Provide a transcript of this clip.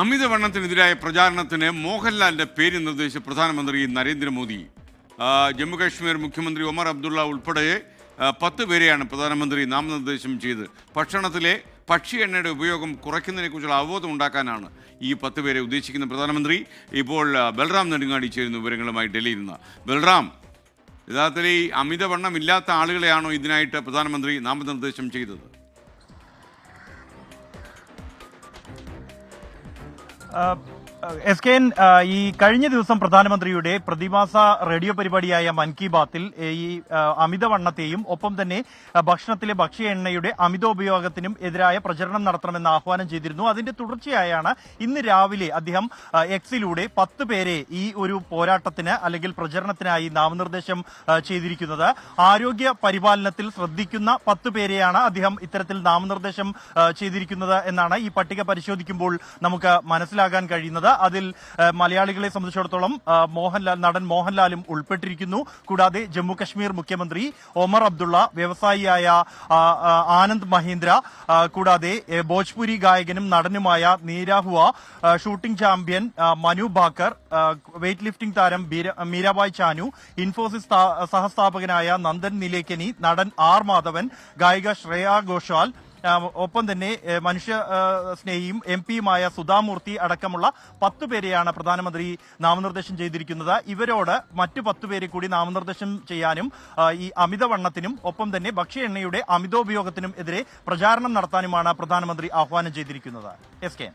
അമിതവണ്ണത്തിനെതിരായ പ്രചാരണത്തിന് മോഹൻലാലിന്റെ പേര് നിർദ്ദേശിച്ച പ്രധാനമന്ത്രി നരേന്ദ്രമോദി. ജമ്മുകാശ്മീർ മുഖ്യമന്ത്രി ഒമർ അബ്ദുള്ള ഉൾപ്പെടെ പത്ത് പേരെയാണ് പ്രധാനമന്ത്രി നാമനിർദ്ദേശം ചെയ്ത് ഭക്ഷണത്തിലെ പക്ഷി എണ്ണയുടെ ഉപയോഗം കുറയ്ക്കുന്നതിനെക്കുറിച്ചുള്ള അവബോധം ഉണ്ടാക്കാനാണ് ഈ പത്ത് പേരെ ഉദ്ദേശിക്കുന്ന പ്രധാനമന്ത്രി. ഇപ്പോൾ ബൽറാം നെടുങ്ങാടി ചേരുന്ന വിവരങ്ങളുമായി ഡൽഹിയിൽ നിന്ന്. ബൽറാം യഥാർത്ഥത്തിൽ ഈ അമിതവണ്ണം ഇല്ലാത്ത ആളുകളെയാണോ ഇതിനായിട്ട് പ്രധാനമന്ത്രി നാമനിർദ്ദേശം ചെയ്തത്? Uh, എസ് കെ എൻ ഈ കഴിഞ്ഞ ദിവസം പ്രധാനമന്ത്രിയുടെ പ്രതിമാസ റേഡിയോ പരിപാടിയായ മൻ കി ബാത്തിൽ ഈ അമിതവണ്ണത്തെയും ഒപ്പം തന്നെ ഭക്ഷണത്തിലെ ഭക്ഷ്യ എണ്ണയുടെ അമിതോപയോഗത്തിനും എതിരായ പ്രചരണം നടത്തണമെന്ന് ആഹ്വാനം ചെയ്തിരുന്നു. അതിന്റെ തുടർച്ചയായാണ് ഇന്ന് രാവിലെ അദ്ദേഹം എക്സിലൂടെ പത്ത് പേരെ ഈ ഒരു പോരാട്ടത്തിന് അല്ലെങ്കിൽ പ്രചരണത്തിനായി നാമനിർദ്ദേശം ചെയ്തിരിക്കുന്നത്. ആരോഗ്യ പരിപാലനത്തിൽ ശ്രദ്ധിക്കുന്ന പത്ത് പേരെയാണ് അദ്ദേഹം ഇത്തരത്തിൽ നാമനിർദ്ദേശം ചെയ്തിരിക്കുന്നത് എന്നാണ് ഈ പട്ടിക പരിശോധിക്കുമ്പോൾ നമുക്ക് മനസ്സിലാകാൻ കഴിയുന്നത്. അതിൽ മലയാളികളെ സംബന്ധിച്ചിടത്തോളം മോഹൻലാൽ നടൻ മോഹൻലാലും ഉൾപ്പെട്ടിരിക്കുന്നു. കൂടാതെ ജമ്മു കശ്മീർ മുഖ്യമന്ത്രി ഒമർ അബ്ദുള്ള വ്യവസായിയായ ആനന്ദ് മഹീന്ദ്ര കൂടാതെ ഭോജ്പുരി ഗായകനും നടനുമായ Nirahua shooting champion Manu Bhaker weightlifting താരം മീരാബായ് ചാനു ഇൻഫോസിസ് സഹസ്ഥാപകനായ നന്ദൻ നിലേക്കനി നടൻ ആർ മാധവൻ ഗായിക ശ്രേയ ഘോഷാൽ ഒപ്പം തന്നെ മനുഷ്യ സ്നേഹിയും എം പിയുമായ സുധാമൂർത്തി അടക്കമുള്ള പത്ത് പേരെയാണ് പ്രധാനമന്ത്രി നാമനിർദ്ദേശം ചെയ്തിരിക്കുന്നത്. ഇവരോട് മറ്റു പത്ത് പേരെ കൂടി നാമനിർദ്ദേശം ചെയ്യാനും ഈ അമിതവണ്ണത്തിനും ഒപ്പം തന്നെ ഭക്ഷ്യ എണ്ണയുടെ അമിതോപയോഗത്തിനും എതിരെ പ്രചാരണം നടത്താനുമാണ് പ്രധാനമന്ത്രി ആഹ്വാനം ചെയ്തിരിക്കുന്നത്. S K.